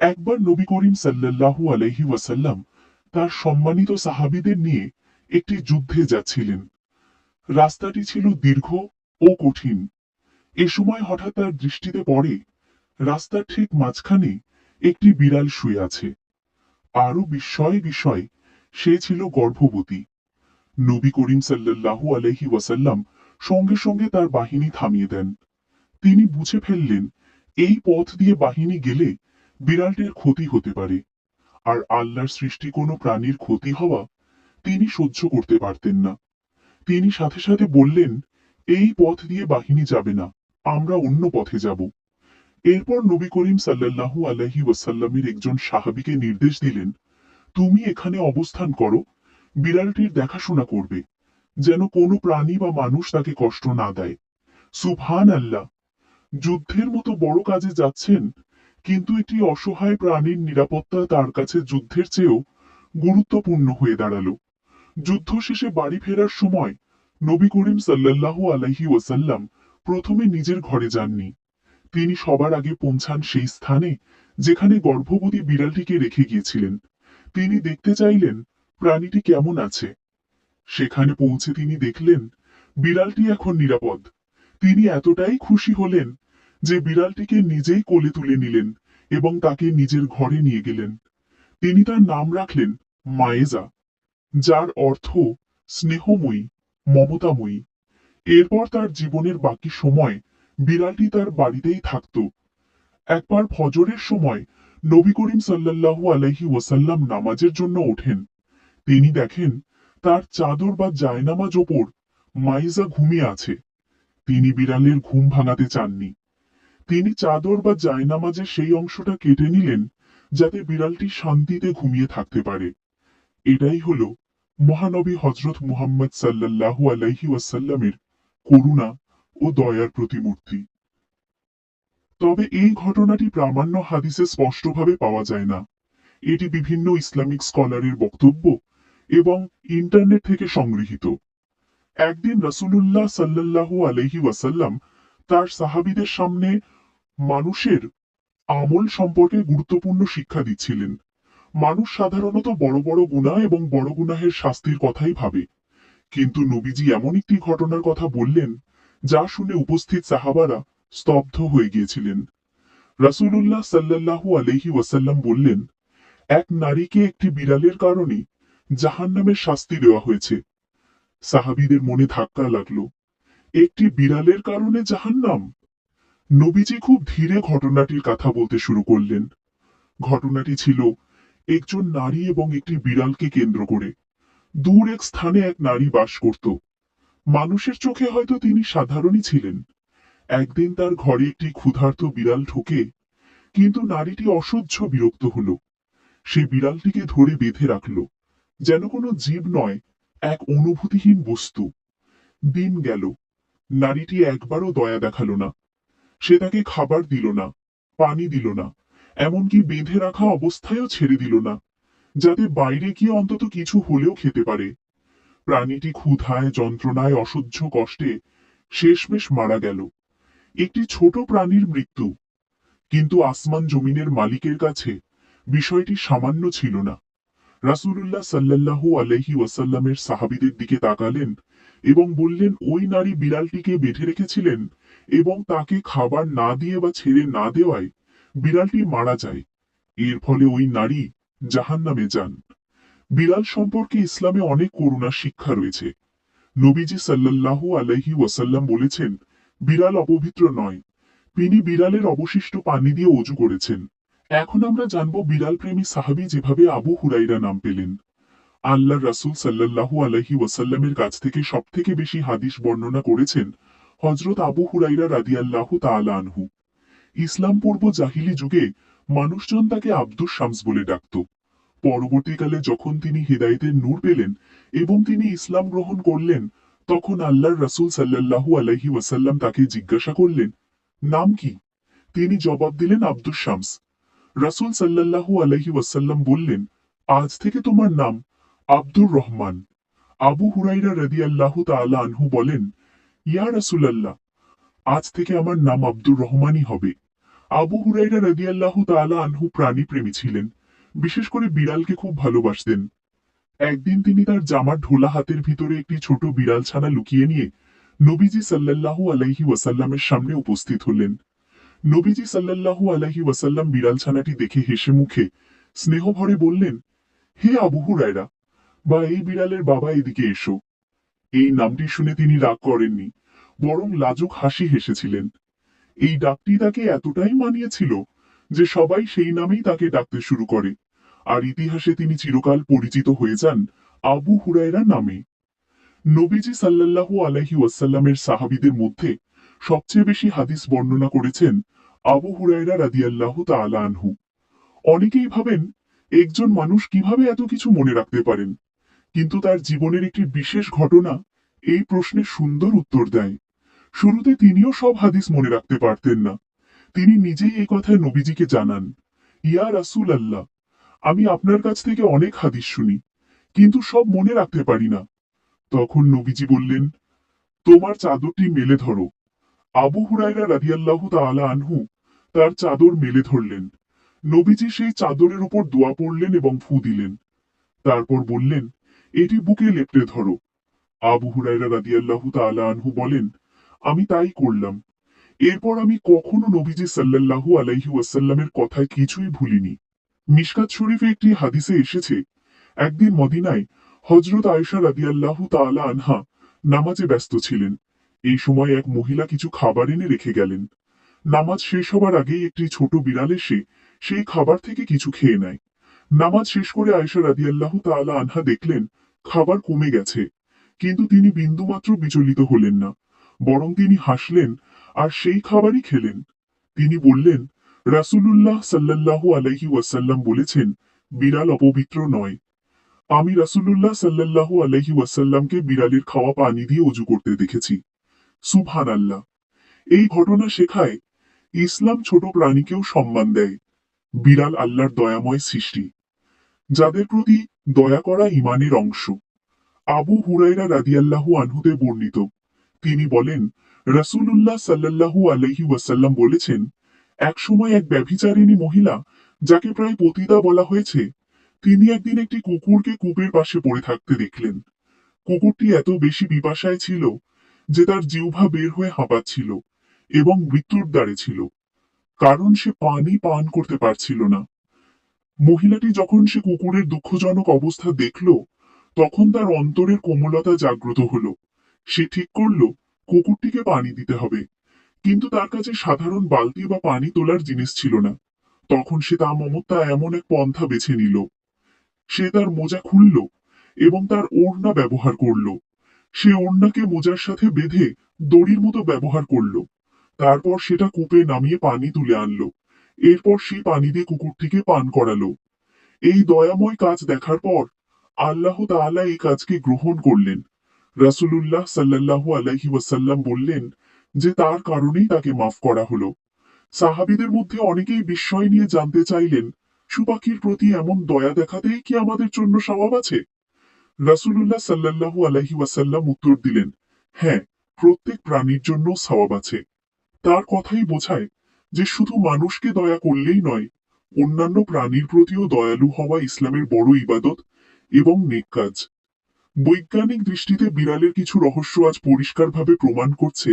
একবার নবী করিম সাল্লাল্লাহু আলাইহি ওয়াসাল্লাম তার সম্মানিত সাহাবীদের নিয়ে একটি যুদ্ধে যাচ্ছিলেন। রাস্তাটি ছিল দীর্ঘ ও কঠিন। এ সময় হঠাৎ তার দৃষ্টিতে পড়ে, রাস্তার ঠিক মাঝখানে একটি বিড়াল শুয়ে আছে। আরও বিস্ময় বিষয় সে ছিল গর্ভবতী। নবী করিম সাল্লাল্লাহু আলাইহি ওয়াসাল্লাম সঙ্গে সঙ্গে তার বাহিনী থামিয়ে দেন। তিনি বুঝে ফেললেন, এই পথ দিয়ে বাহিনী গেলে বিড়ালটির ক্ষতি হতে পারে। আর আল্লাহর সৃষ্টি কোনো প্রাণীর ক্ষতি হওয়া তিনি সহ্য করতে পারতেন না। তিনি সাথে সাথে বললেন, এই পথ দিয়ে বাহিনী যাবে না, আমরা অন্য পথে যাব। এরপর নবী করিম সাল্লাল্লাহু আলাইহি ওয়াসাল্লামের একজন সাহাবীকে নির্দেশ দিলেন, তুমি এখানে অবস্থান করো, বিড়ালটির দেখাশোনা করবে, যেন কোনো প্রাণী বা মানুষ তাকে কষ্ট না দেয়। সুবহান আল্লাহ যুদ্ধের মতো বড় কাজে যাচ্ছেন কিন্তু একটি অসহায় প্রাণীর নিরাপত্তা তার কাছে যুদ্ধের চেয়েও গুরুত্বপূর্ণ হয়ে দাঁড়াল। যুদ্ধ শেষে বাড়ি ফেরার সময় নবী করিম সাল্লাল্লাহু আলাইহি ওয়াসাল্লাম প্রথমে নিজের ঘরে যাননি। তিনি সবার আগে পৌঁছান সেই স্থানে যেখানে গর্ভবতী বিড়ালটিকে রেখে গিয়েছিলেন। তিনি দেখতে চাইলেন, প্রাণীটি কেমন আছে? সেখানে পৌঁছে তিনি দেখলেন, বিড়ালটি এখন নিরাপদ। তিনি এতটাই খুশি হলেন যে বিড়ালটিকে নিজেই কোলে তুলে নিলেন এবং তাকে নিজের ঘরে নিয়ে গেলেন। তিনি তার নাম রাখলেন মায়েজা, যার অর্থ স্নেহময়ী, মমতাময়ী। এরপর তার জীবনের বাকি সময় বিড়ালটি তার বাড়িতেই থাকত। একবার ফজরের সময় নবী করিম সাল্লাল্লাহু আলাইহি ওয়াসাল্লাম নামাজের জন্য ওঠেন। তিনি দেখেন তার চাদর বা জায়নামাজ ওপর মাইজা ঘুমিয়ে আছে। তিনি বিড়ালের ঘুম ভাঙাতে চাননি। তিনি চাদর বা জায়নামাজের সেই অংশটা কেটে নিলেন, যাতে বিড়ালটি শান্তিতে ঘুমিয়ে থাকতে পারে। এটাই হলো মহানবী হজরত মুহাম্মদ সাল্লাল্লাহু আলাইহি ওয়াসাল্লামের করুণা ও দয়ার প্রতিমূর্তি। তবে এই ঘটনাটি প্রামাণ্য হাদিসে স্পষ্টভাবে পাওয়া যায় না। এটি বিভিন্ন ইসলামিক স্কলারের বক্তব্য এবং ইন্টারনেট থেকে সংগৃহীত। একদিন রাসূলুল্লাহ সাল্লাল্লাহু আলাইহি ওয়াসাল্লাম তার সাহাবীদের সামনে মানুষের আমল সম্পর্কে গুরুত্বপূর্ণ শিক্ষা দিচ্ছিলেন। মানুষ সাধারণত বড় বড় গুনাহ এবং বড় গুনাহের শাস্তির কথাই ভাবে। কিন্তু নবীজি এমন একটি ঘটনার কথা বললেন, যা শুনে উপস্থিত সাহাবারা স্তব্ধ হয়ে গিয়েছিলেন। রাসূলুল্লাহ সাল্লাল্লাহু আলাইহি ওয়াসাল্লাম বললেন, এক নারীকে একটি বিড়ালের কারণে জাহান্নামের শাস্তি দেওয়া হয়েছে। সাহাবিদের মনে ধাক্কা লাগল, একটি বিড়ালের কারণে জাহান্নাম? নবীজি খুব ধীরে ঘটনাটির কথা বলতে শুরু করলেন। ঘটনাটি ছিল একজন নারী এবং একটি বিড়ালকে কেন্দ্র করে। দূর এক স্থানে এক নারী বাস করত। মানুষের চোখে হয়তো তিনি সাধারণই ছিলেন। একদিন তার ঘরে একটি ক্ষুধার্ত বিড়াল ঢোকে, কিন্তু নারীটি অসহ্য বিরক্ত হলো। সে বিড়ালটিকে ধরে বেঁধে রাখল, যেন কোনো জীব নয়, এক অনুভূতিহীন বস্তু। দিন গেল, নারীটি একবারও দয়া দেখাল না। সে তাকে খাবার দিল না, পানি দিল না, এমনকি বেঁধে রাখা অবস্থায়ও ছেড়ে দিল না, যাতে বাইরে গিয়ে অন্তত কিছু হলেও খেতে পারে। প্রাণীটি ক্ষুধায়, যন্ত্রণায়, অসহ্য কষ্টে শেষমেশ মারা গেল। একটি ছোট প্রাণীর মৃত্যু। কিন্তু আসমান জমিনের মালিকের কাছে বিষয়টি সামান্য ছিল না। রাসূলুল্লাহ সাল্লাল্লাহু আলাইহি ওয়াসাল্লামের সাহাবিদের দিকে তাকালেন এবং বললেন, ওই নারী বিড়ালটিকে বেঁধে রেখেছিলেন এবং তাকে খাবার না দিয়ে বা ছেড়ে না দেওয়ায় বিড়ালটি মারা যায়। এর ফলে ওই নারী জাহান্নামে যান। বিড়াল সম্পর্কে ইসলামে অনেক করুণার শিক্ষা রয়েছে। নবীজি সাল্লাল্লাহু আলাইহি ওয়াসাল্লাম বলেছেন, বিড়াল অপবিত্র নয়। তিনি বিড়ালের অবশিষ্ট পানি দিয়ে অজু করেছেন। এখন আমরা জানব বিড়াল প্রেমী সাহাবি যেভাবে আবু হুরাইরা নাম পেলেন। আল্লাহ রাসূল সাল্লাল্লাহু আলাইহি ওয়াসাল্লামের কাছ থেকে সবথেকে বেশি হাদিস বর্ণনা করেছেন হজরত আবু হুরাইরা রাদিয়াল্লাহু তাআলা আনহু। ইসলাম পূর্ব জাহিলি যুগে মানুষজন তাকে আব্দুস শামস বলে ডাকত। পরবর্তীকালে যখন তিনি হেদায়েতের নূর পেলেন এবং তিনি ইসলাম গ্রহণ করলেন, তখন আল্লাহর রাসূল সাল্লাল্লাহু আলাইহি ওয়াসাল্লাম তাকে জিজ্ঞাসা করলেন, নাম কি? তিনি জবাব দিলেন, আব্দুস শামস। রাসূল সাল্লাল্লাহু আলাইহি ওয়াসাল্লাম বললেন, আজ থেকে তোমার নাম আব্দুর রহমান। আবু হুরাইরা রাদিয়াল্লাহু তাআলা আনহু বলেন ইয়া রাসূলাল্লাহ, আজ থেকে আমার নাম আব্দুর রহমানই হবে। আবু হুরাইরা রাদিয়াল্লাহু তাআলা আনহু প্রাণী প্রেমী ছিলেন, বিশেষ করে বিড়ালকে খুব ভালোবাসতেন। একদিন তিনি তার জামার ঢোলা হাতের ভিতরে একটি ছোট বিড়াল ছানা লুকিয়ে নিয়ে নবীজি সাল্লাল্লাহু আলাইহি ওয়াসাল্লামের সামনে উপস্থিত হলেন। নবীজি সাল্লাল্লাহু আলাইহি ওয়াসাল্লাম বিড়াল ছানাটি দেখে হেসে মুখে স্নেহ ভরে বললেন, হে আবু হুরায়রা, বা এই বিড়ালের বাবা এদিকে এসো। এই নামটি শুনে তিনি রাগ করেননি, বরং লাজুক হাসি হেসেছিলেন। এই ডাকটি তাকে এতটাই মানিয়েছিল যে সবাই সেই নামেই তাকে ডাকতে শুরু করে, আর ইতিহাসে তিনি চিরকাল পরিচিত হয়ে যান আবু হুরায়রা নামে। নবীজি সাল্লাল্লাহু আলাইহি ওয়াসাল্লামের সাহাবীদের মধ্যে সবচেয়ে বেশি হাদিস বর্ণনা করেছেন আবু হুরায়রা রাদিয়াল্লাহু তাআলা আনহু। অনেকেই ভাবেন, একজন মানুষ কীভাবে এত কিছু মনে রাখতে পারেন? কিন্তু তার জীবনের একটি বিশেষ ঘটনা এই প্রশ্নের সুন্দর উত্তর দেয়। শুরুতে তিনিও সব হাদিস মনে রাখতে পারতেন না। তিনি নিজেই এই কথায় নবীজিকে জানান, ইয়া রাসূল আল্লাহ আমি আপনার কাছ থেকে অনেক হাদিস শুনি, কিন্তু সব মনে রাখতে পারি না। তখন নবীজি বললেন, তোমার চাদরটি মেলে ধরো। আবু হুরায়রা রাদিয়াল্লাহু তাআলা আনহু তার চাদর মেলে ধরলেন। নবীজি সেই চাদরের উপর দোয়া পড়লেন এবং ফু দিলেন। তারপর বললেন এটি বুকে লেপটে ধরো। আবু হুরায়রা রাদিয়াল্লাহু তাআলা আনহু বলেন, আমি তাই করলাম। এরপর আমি কখনো নবীজি সাল্লাল্লাহু আলাইহি ওয়াসাল্লামের কথায় কিছুই ভুলিনি। মিশকাত শরীফে একটি হাদিসে এসেছে, একদিন মদিনায় হজরত আয়েশা রাদিয়াল্লাহু তাআলা আনহা নামাজে ব্যস্ত ছিলেন। এই সময় এক মহিলা কিছু খাবার এনে রেখে গেলেন। নামাজ শেষ হবার আগেই একটি ছোট বিড়াল এসে সেই খাবার থেকে কিছু খেয়ে নেয়। নামাজ শেষ করে আয়েশা রাদিয়াল্লাহু তাআলা আনহা দেখলেন, খাবার কমে গেছে। কিন্তু তিনি বিন্দুমাত্র বিচলিত হলেন না, বরং তিনি হাসলেন আর সেই খাবারই খেলেন। তিনি বললেন, রাসূলুল্লাহ সাল্লাল্লাহু আলাইহি ওয়াসাল্লাম বলেছেন, বিড়াল অপবিত্র নয়। আমি রাসূলুল্লাহ সাল্লাল্লাহু আলাইহি ওয়াসাল্লামকে বিড়ালের খাওয়া পানি দিয়ে অজু করতে দেখেছি। সুবহান আল্লাহ এই ঘটনা শেখায় ইসলাম ছোট প্রাণীকেও সম্মান দেয়। বিড়াল আল্লাহর দয়াময় সৃষ্টি। যাদের প্রতি দয়া করা ইমানের অংশ। আবু হুরাইরা রাদিয়াল্লাহু আনহুতে বর্ণিত। তিনি বলেন, রাসূলুল্লাহ সাল্লাল্লাহু আলাইহি ওয়াসাল্লাম বলেছেন এক সময় এক ব্যভিচারিণী মহিলা, যাকে প্রায় পতিতা বলা হয়েছে, তিনি একদিন একটি কুকুরকে কূপের পাশে পড়ে থাকতে দেখলেন। কুকুরটি এত বেশি বিপাশায় ছিল যে তার জিহ্বা বের হয়ে হাঁপাচ্ছিল এবং মৃত্যুর দ্বারে ছিল। কারণ সে পানি পান করতে পারছিল না। মহিলাটি যখন সে কুকুরের দুঃখজনক অবস্থা দেখল, তখন তার অন্তরের কোমলতা জাগ্রত হলো। সে ঠিক করল, কুকুরটিকে পানি দিতে হবে। কিন্তু তার কাছে সাধারণ বালতি বা পানি তোলার জিনিস ছিল না। তখন সে তা মমতা এমন এক পন্থা বেছে নিল। সে তার মোজা খুলল এবং তার ওড়না ব্যবহার করল। সে ওড়নাকে মোজার সাথে বেঁধে দড়ির মতো ব্যবহার করল। তারপর সেটা কূপে নামিয়ে পানি তুলে আনলো। এরপর সেই পানি দিয়ে কুকুরটিকে পান করালো। এই দয়াময় কাজ দেখার পর আল্লাহ তাআলা এই কাজকে গ্রহণ করলেন। রাসূলুল্লাহ সাল্লাল্লাহু আলাইহি ওয়াসাল্লাম বললেন যে, তার কারণেই তাকে মাফ করা হলো। সাহাবীদের মধ্যে অনেকেই বিস্ময় নিয়ে জানতে চাইলেন সুপাখির প্রতি এমন দয়া দেখাতেই কি আমাদের জন্য স্বভাব আছে? রাসূলুল্লাহ সাল্লাল্লাহু আলাইহি ওয়াসাল্লাম উত্তর দিলেন হ্যাঁ প্রত্যেক প্রাণীর জন্য সওয়াব আছে। তার কথাই বোঝায় যে শুধু মানুষকে দয়া করলেই নয়, অন্যান্য প্রাণীর প্রতিও দয়ালু হওয়া ইসলামের বড় ইবাদত এবং নেক কাজ। বৈজ্ঞানিক দৃষ্টিতে বিড়ালের কিছু রহস্য আজ পরিষ্কারভাবে প্রমাণ করছে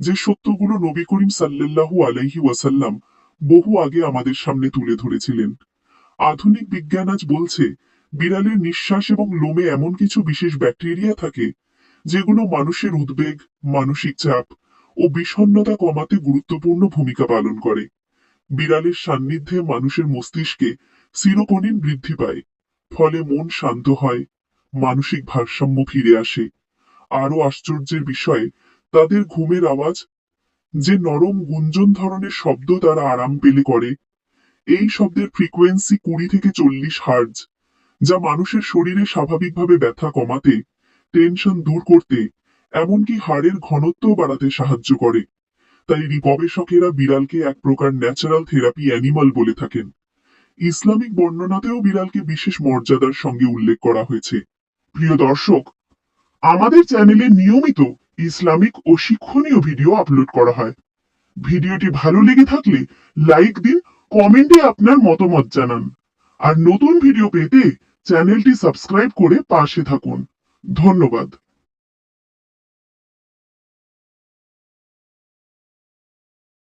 যে সত্যগুলো নবী করিম সাল্লাল্লাহু আলাইহি ওয়াসাল্লাম বহু আগে আমাদের সামনে তুলে ধরেছিলেন। আধুনিক বিজ্ঞান আজ বলছে, বিড়ালের নিঃশ্বাস এবং লোমে এমন কিছু বিশেষ ব্যাকটেরিয়া থাকে যেগুলো মানুষের উদ্বেগ, মানসিক চাপ ও বিষণ্ণতা কমাতে গুরুত্বপূর্ণ ভূমিকা পালন করে। বিড়ালের সান্নিধ্যে মানুষের মস্তিষ্কে সিরোকনিন বৃদ্ধি পায়, ফলে মন শান্ত হয়, মানসিক ভারসাম্য ফিরে আসে। আরও আশ্চর্যের বিষয়, তাদের ঘুমের আওয়াজ, যে নরম গুঞ্জন ধরনের শব্দ তারা আরাম পেলে করে। এই শব্দের ফ্রিকোয়েন্সি কুড়ি থেকে চল্লিশ হার্জ, যা মানুষের শরীরে স্বাভাবিকভাবে ব্যথা কমাতে, টেনশন দূর করতে এমনকি হাড়ের ঘনত্ব বাড়াতে সাহায্য করে। তাই গবেষকেরা বিড়ালকে এক প্রকার ন্যাচারাল থেরাপি অ্যানিমাল বলে থাকেন। ইসলামিক বর্ণনাতেও বিড়ালকে বিশেষ মর্যাদার সঙ্গে উল্লেখ করা হয়েছে। প্রিয় দর্শক, আমাদের চ্যানেলে নিয়মিত ইসলামিক ও শিক্ষণীয় ভিডিও আপলোড করা হয়। ভিডিওটি ভালো লেগে থাকলে লাইক দিন, কমেন্টে আপনার মতামত জানান। আর নতুন ভিডিও পেতে চ্যানেলটি সাবস্ক্রাইব করে পাশে থাকুন। ধন্যবাদ।